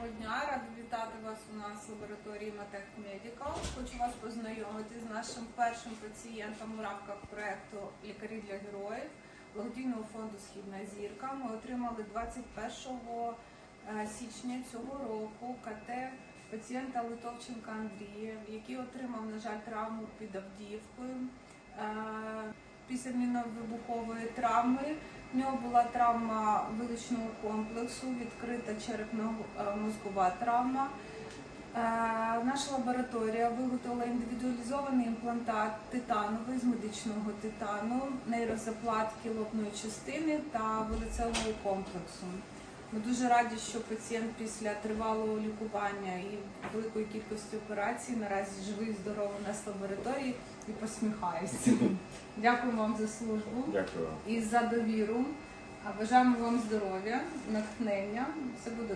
Доброго дня, рада вітати вас у нас в лабораторії Матек Medical. Хочу вас познайомити з нашим першим пацієнтом в рамках проекту Лікарі для героїв благодійного фонду Східна зірка. Ми отримали 21 е, січня цього року КТ пацієнта Литовченка Андрія, який отримав, на жаль, травму під Авдіївкою. Е, Після міновибухової травми в нього була травма виличного комплексу, відкрита черепно-мозкова травма. Е, Наша лабораторія виготовила індивідуалізований імплантат титановий з медичного титану, нейрозаплатки лобної частини та вилицевого комплексу. Ми дуже раді, що пацієнт після тривалого лікування і великої кількості операцій наразі живий, здоровий у нас в лабораторії і посміхається. Дякую вам за службу Дякую. і за довіру. Бажаємо вам здоров'я, натхнення. Все буде.